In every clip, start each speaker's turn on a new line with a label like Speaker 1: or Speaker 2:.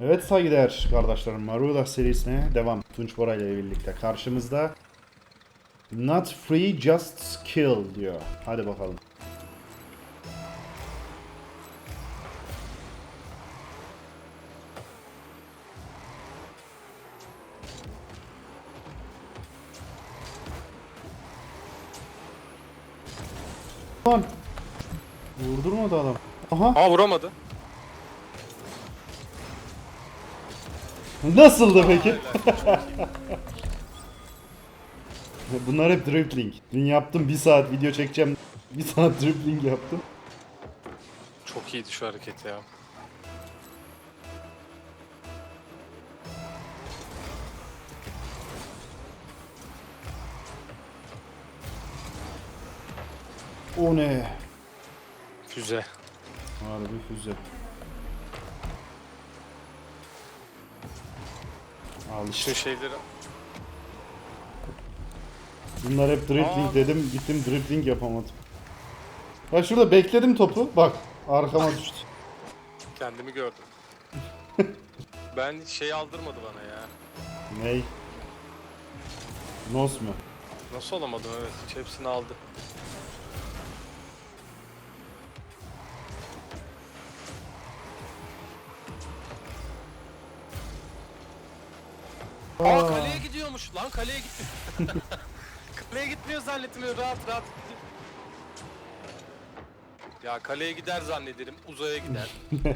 Speaker 1: Evet saygıdeğer kardeşlerim Maruda serisine devam. Tunç Bora ile birlikte karşımızda Not free just kill diyor. Hadi bakalım. Lan. Vurdurmadı adam. Aha.
Speaker 2: Aa vuramadı.
Speaker 1: Nasıldı peki? Bunlar hep dribbling. Dün yaptım bir saat video çekeceğim. Bir saat dribbling yaptım.
Speaker 2: Çok iyiydi şu hareket ya.
Speaker 1: O ne?
Speaker 2: Füze.
Speaker 1: Harbi füze. Al
Speaker 2: Şu
Speaker 1: işte.
Speaker 2: şeyleri...
Speaker 1: Bunlar hep dribbling
Speaker 2: Aa.
Speaker 1: dedim. Gittim dribbling yapamadım. Bak şurada bekledim topu. Bak arkama düştü.
Speaker 2: Kendimi gördüm. ben şey aldırmadı bana ya.
Speaker 1: Ney? Nos mu?
Speaker 2: Nasıl olamadım evet. Hepsini aldı. Aa, kaleye gidiyormuş lan kaleye gitti. kaleye gitmiyor zannettim öyle rahat rahat. Ya kaleye gider zannederim uzaya gider.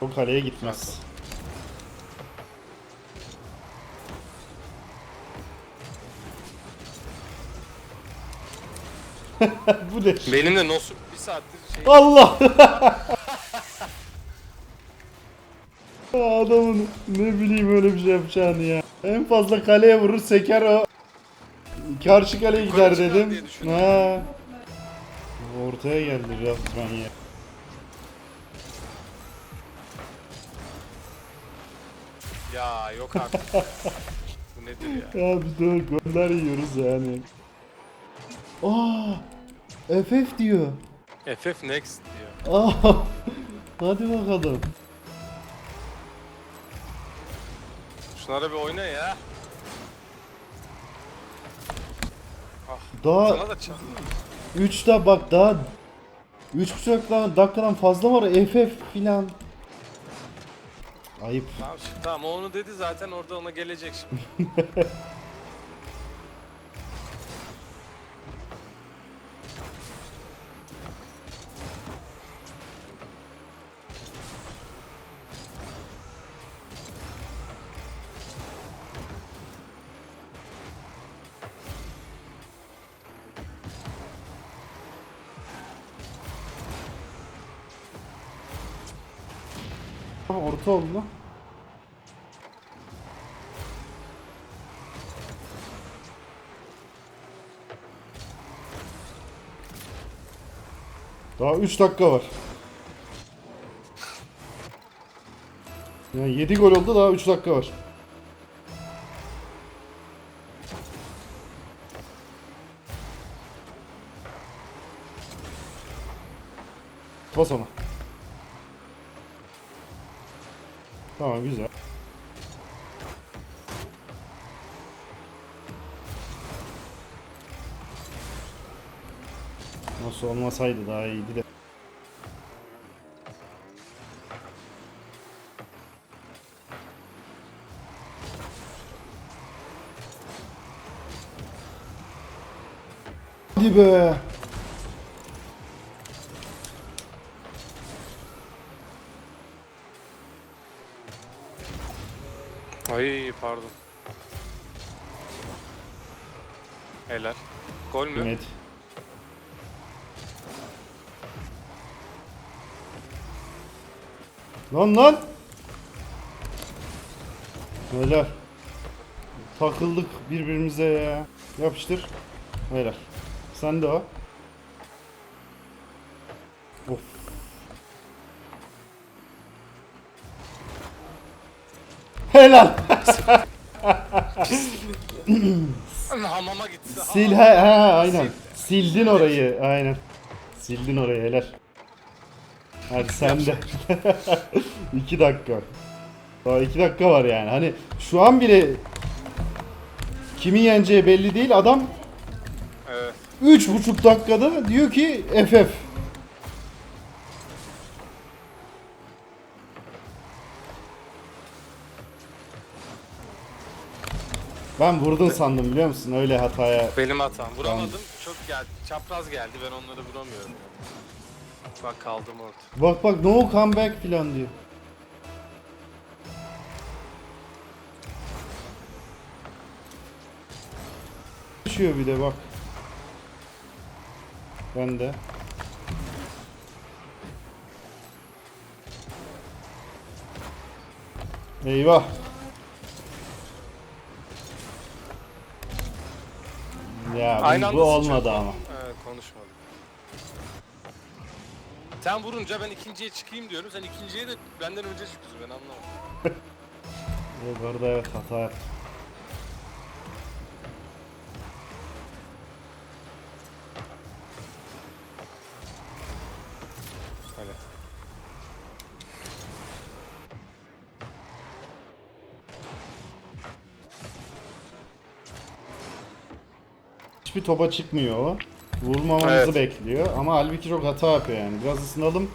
Speaker 1: O kaleye gitmez. Bu ne?
Speaker 2: Benim de Nosu bir saattir şey...
Speaker 1: Allah! Adamın ne bileyim öyle bir şey yapacağını ya. En fazla kaleye vurur seker o. Karşı kaleye gider
Speaker 2: çıkar
Speaker 1: dedim.
Speaker 2: diye düşündüm.
Speaker 1: Ha. Ortaya geldi resmen ya.
Speaker 2: Ya yok artık. Bu nedir ya?
Speaker 1: Biz de goller yiyoruz yani. Aa! FF diyor.
Speaker 2: FF next diyor.
Speaker 1: Aa! Hadi bakalım.
Speaker 2: Şunlara bir oyna ya.
Speaker 1: Daha
Speaker 2: Sana da çal.
Speaker 1: 3'te bak daha 3 dakikadan, dakikadan fazla var FF filan. Ayıp.
Speaker 2: Tamam, şimdi, tamam onu dedi zaten orada ona gelecek şimdi.
Speaker 1: Orta oldu. Daha 3 dakika var. Yani 7 gol oldu daha 3 dakika var. Tamam güzel. Nasıl olmasaydı daha iyiydi de. Hadi be.
Speaker 2: Ay pardon. Helal. Gol mü?
Speaker 1: Evet. Lan lan. Helal. Takıldık birbirimize ya. Yapıştır. Helal. Sen de o. Helal.
Speaker 2: Hamama gitti.
Speaker 1: Sil ha, ha aynen. Sildin orayı aynen. Sildin orayı helal. Hadi sen de. 2 dakika. Daha 2 dakika var yani. Hani şu an bile kimin yeneceği belli değil. Adam
Speaker 2: Evet.
Speaker 1: 3,5 dakikada diyor ki FF. Ben vurdun sandım biliyor musun? Öyle hataya.
Speaker 2: Benim hatam. Vuramadım. Çok geldi. Çapraz geldi. Ben onları vuramıyorum. Bak kaldım orada.
Speaker 1: Bak bak no comeback falan diyor. Düşüyor bir de bak. Ben de. Eyvah. Ya bu-
Speaker 2: Aynı
Speaker 1: bu, olmadı
Speaker 2: sıçradım.
Speaker 1: ama.
Speaker 2: Evet konuşmadım. Sen vurunca ben ikinciye çıkayım diyorum. Sen ikinciye de benden önce çıkıyorsun. Ben anlamadım.
Speaker 1: Evet, orada evet hata yaptım.
Speaker 2: Hadi.
Speaker 1: Hiçbir topa çıkmıyor o. Vurmamamızı
Speaker 2: Evet.
Speaker 1: bekliyor ama halbuki çok hata yapıyor yani. Biraz ısınalım.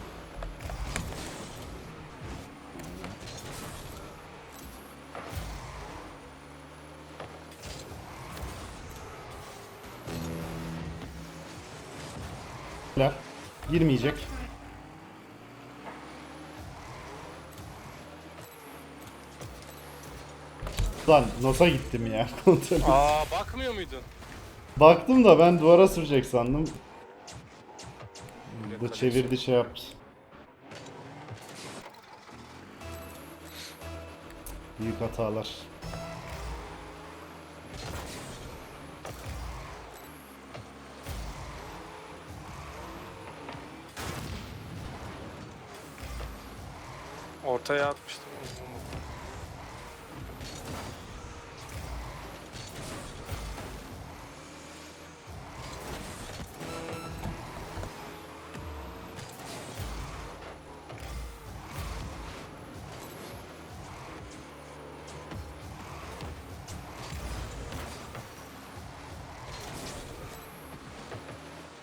Speaker 1: Girmeyecek. Lan NOS'a gittim ya. Kontrol.
Speaker 2: Aa bakmıyor muydun?
Speaker 1: Baktım da ben duvara sürecek sandım. Bu da çevirdi şey yaptı. Büyük hatalar.
Speaker 2: Ortaya atmıştım.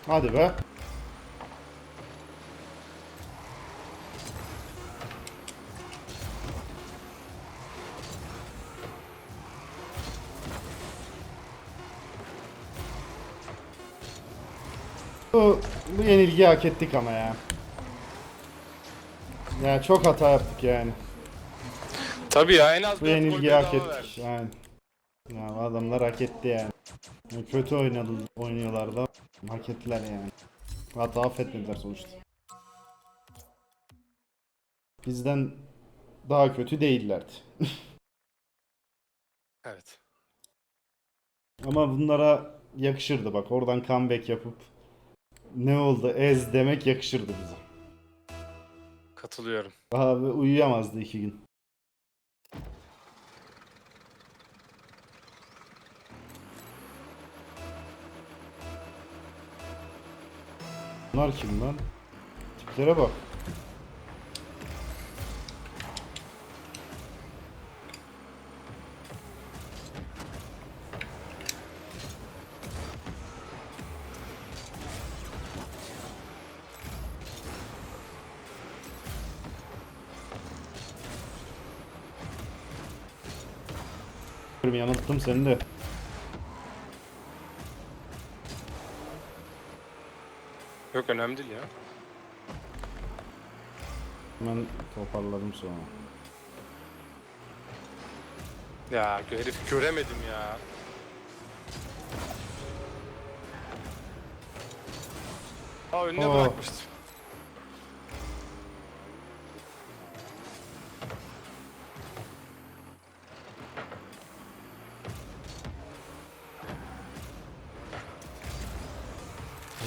Speaker 1: Hadi be. Bu, bu yenilgiyi hak ettik ama ya. Ya çok hata yaptık yani.
Speaker 2: Tabii ya en az
Speaker 1: Bu yenilgiyi hak ettik. Yani. Ya adamlar hak etti yani. Kötü oynadı, oynuyorlar da hak ettiler yani. Hata affetmediler sonuçta. Bizden daha kötü değillerdi.
Speaker 2: Evet.
Speaker 1: Ama bunlara yakışırdı bak oradan comeback yapıp ne oldu ez demek yakışırdı bize.
Speaker 2: Katılıyorum.
Speaker 1: Daha uyuyamazdı iki gün. Bunlar kim lan? Tiplere bak. Yanılttım seni de.
Speaker 2: Yok önemli değil ya.
Speaker 1: Hemen toparladım sonra.
Speaker 2: Ya herif göremedim ya. Aa önüne
Speaker 1: Oo.
Speaker 2: bırakmıştım.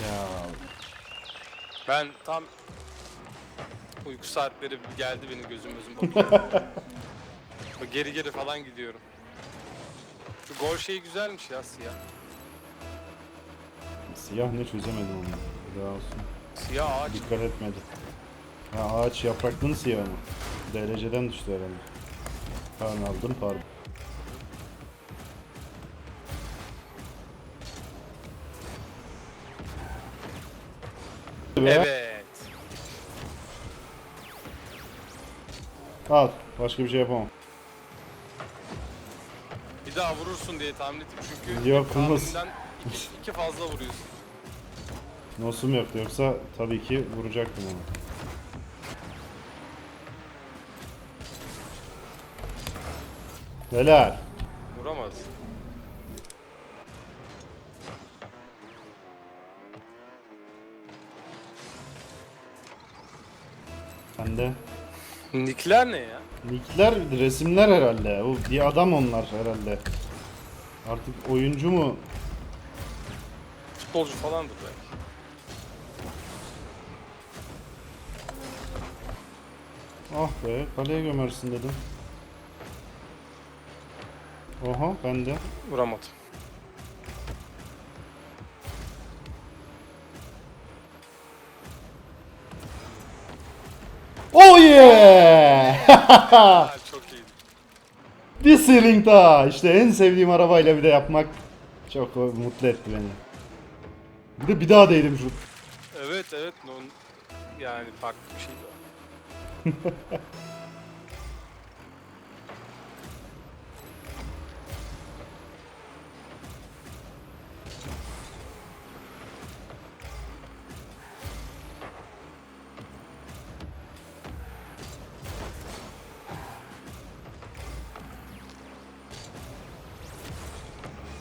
Speaker 1: Ya
Speaker 2: Ben tam uyku saatleri geldi benim gözüm gözüm bakıyor. Bak geri geri falan gidiyorum. Gol şeyi güzelmiş ya siyah.
Speaker 1: Siyah ne çözemedim onu. Bir daha olsun.
Speaker 2: Siyah ağaç.
Speaker 1: Dikkat etmedi. Ha ağaç yapraklının siyahı mı? Dereceden düştü herhalde. Pardon aldım pardon. Be.
Speaker 2: Evet.
Speaker 1: Al. Başka bir şey yapamam.
Speaker 2: Bir daha vurursun diye tahmin ettim çünkü
Speaker 1: Yok,
Speaker 2: tahminden iki fazla vuruyorsun.
Speaker 1: Nosum yoktu yoksa tabii ki vuracaktım onu. Helal. Sen de.
Speaker 2: Nickler ne ya?
Speaker 1: Nickler resimler herhalde. O bir adam onlar herhalde. Artık oyuncu mu?
Speaker 2: Futbolcu falandır belki.
Speaker 1: Ah be kaleye gömersin dedim. Oha ben de.
Speaker 2: Vuramadım.
Speaker 1: Oh yeah!
Speaker 2: Çok iyiydi.
Speaker 1: bir ceiling daha. İşte en sevdiğim arabayla bir de yapmak çok mutlu etti beni. Bir de bir daha değdim şu.
Speaker 2: Evet evet. non- Yani farklı bir şeydi o.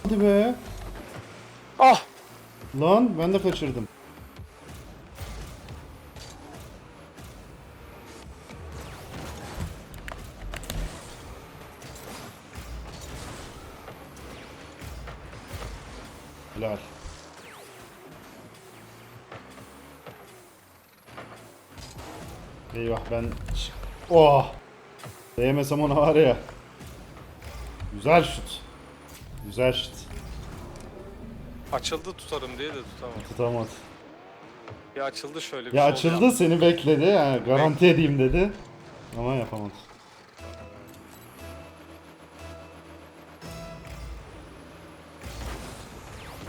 Speaker 1: Hadi be.
Speaker 2: Ah!
Speaker 1: Lan ben de kaçırdım. Helal. Eyvah ben... Oh! Değmesem ona var ya. Güzel şut. Güzel şut.
Speaker 2: Açıldı tutarım diye de tutamadım.
Speaker 1: Tutamadı.
Speaker 2: Ya açıldı şöyle bir
Speaker 1: Ya
Speaker 2: sol
Speaker 1: açıldı
Speaker 2: yap.
Speaker 1: seni bekledi. Yani garanti edeyim dedi. Ama yapamadı.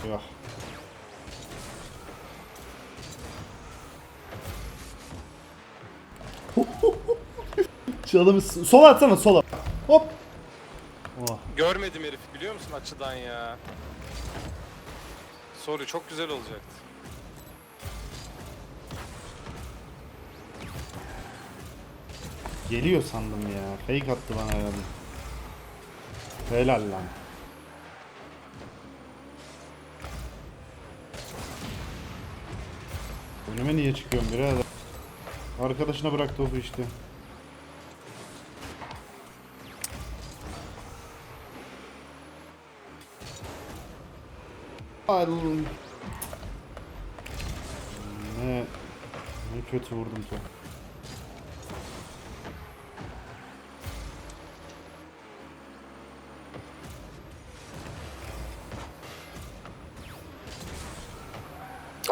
Speaker 1: Yok. Çalımı sola atsana sola. Hop. Oh.
Speaker 2: Görmedim herifi biliyor musun açıdan ya. Sorry çok güzel olacaktı.
Speaker 1: Geliyor sandım ya. Fake attı bana herhalde. Helal lan. Önüme niye çıkıyorsun birader? Arkadaşına bırak topu işte. Al. Ne, ne kötü vurdum topu.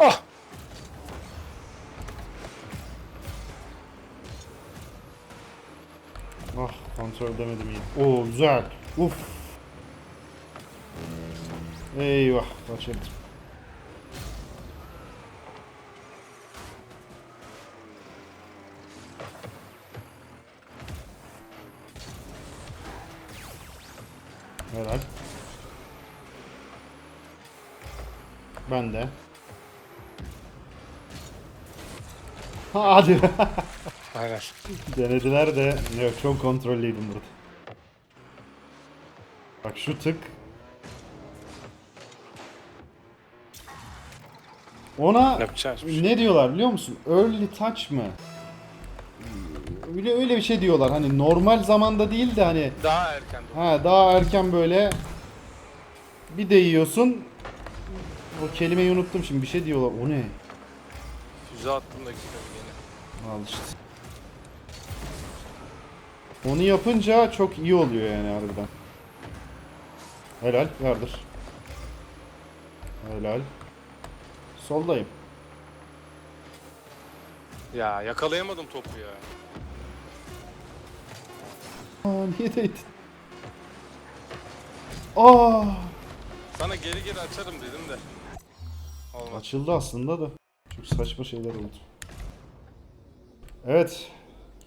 Speaker 2: Ah!
Speaker 1: Ah kontrol edemedim iyi. Oo güzel. Uf. Eyvah kaçırdım. Helal. Ben de. Hadi.
Speaker 2: Aynen.
Speaker 1: Denediler de yok çok kontrollüydüm burada. Bak şu tık. Ona
Speaker 2: Yapacağız bir şey.
Speaker 1: ne diyorlar biliyor musun? Early touch mı? Öyle öyle bir şey diyorlar. Hani normal zamanda değil de hani
Speaker 2: Daha erken
Speaker 1: ha daha erken böyle bir değiyorsun. O kelimeyi unuttum şimdi. Bir şey diyorlar. O ne?
Speaker 2: Füze attım da gidiyorum gene.
Speaker 1: Al işte. Onu yapınca çok iyi oluyor yani harbiden. Helal yardır. Helal. Soldayım.
Speaker 2: Ya yakalayamadım topu ya.
Speaker 1: Aa niye değdin? Aa!
Speaker 2: Sana geri geri açarım dedim de. Olmadı.
Speaker 1: Açıldı aslında da. Çok saçma şeyler oldu. Evet.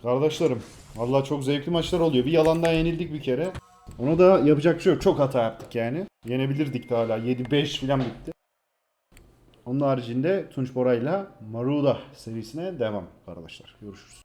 Speaker 1: Kardeşlerim. Vallahi çok zevkli maçlar oluyor. Bir yalandan yenildik bir kere. Onu da yapacak bir şey yok. Çok hata yaptık yani. Yenebilirdik de hala. 7-5 falan bitti. Onun haricinde Tunç Bora'yla Maruda serisine devam arkadaşlar. Görüşürüz.